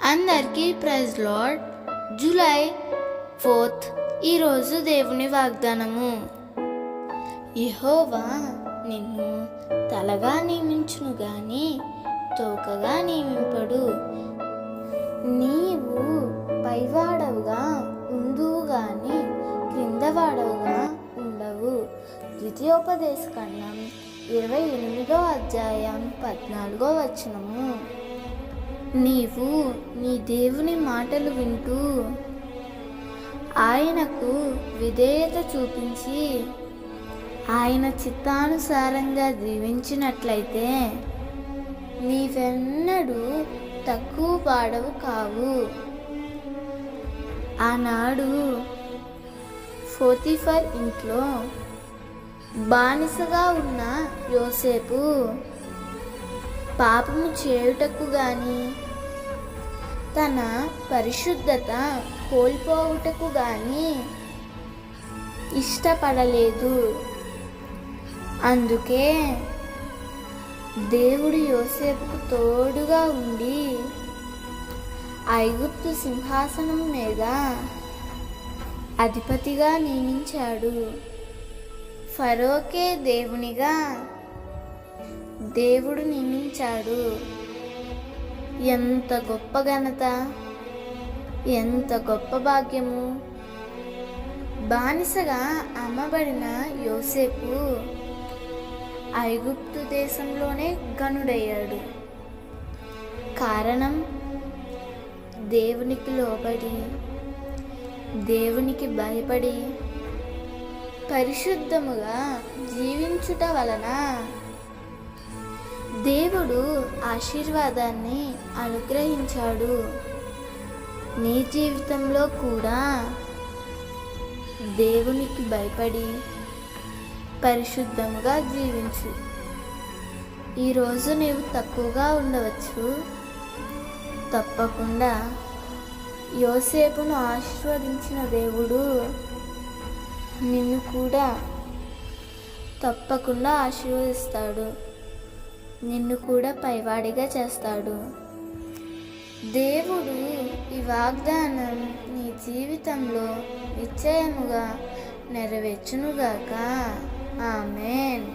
అందరికీ praise lord July fourth ఈరోజు దేవుని వాగ్దానము. యెహోవా నిన్ను తలగా నియమించును గాని తోకగా నియమింపడు. నీవు పైవాడవుగా ఉందువు గాని క్రిందవాడవుగా ద్వితీయోపదేశ ఖండం ఇరవై ఎనిమిదో అధ్యాయం పద్నాలుగో వచనము. నీవు నీ దేవుని మాటలు వింటూ ఆయనకు విధేయత చూపించి ఆయన చిత్తానుసారంగా జీవించినట్లయితే నీవెన్నడూ తక్కువ పాడవు కావు. ఆనాడు ఫోర్తిఫర్ ఇంట్లో బానిసగా ఉన్న యోసేపు పాపము చేయుటకు గాని తన పరిశుద్ధత కోల్పోవుటకు గాని ఇష్టపడలేదు. అందుకే దేవుడు యోసేపుకు తోడుగా ఉండి ఐగుప్తు సింహాసనం మీద అధిపతిగా నియమించాడు. ఫరోకే దేవునిగా దేవుడు నియమించాడు. ఎంత గొప్ప ఘనత ఎంత గొప్ప భాగ్యము. బానిసగా అమ్మబడిన యోసేపు ఐగుప్తు దేశంలోనే గనుడయ్యాడు కారణం దేవునికి లోబడి దేవునికి భయపడి పరిశుద్ధముగా జీవించుట వలన దేవుడు ఆశీర్వాదాన్ని అనుగ్రహించాడు. నీ జీవితంలో కూడా దేవునికి భయపడి పరిశుద్ధముగా జీవించు. ఈరోజు నీవు తక్కువగా ఉండవచ్చు. తప్పకుండా యోసేపును ఆశీర్వదించిన దేవుడు కూడా తప్పకుండా ఆశీర్వదిస్తాడు. నిన్ను కూడా పైవాడిగా చేస్తాడు. దేవుడు ఈ వాగ్దానం నీ జీవితంలో నిశ్చయముగా నెరవేర్చునుగాక. ఆమె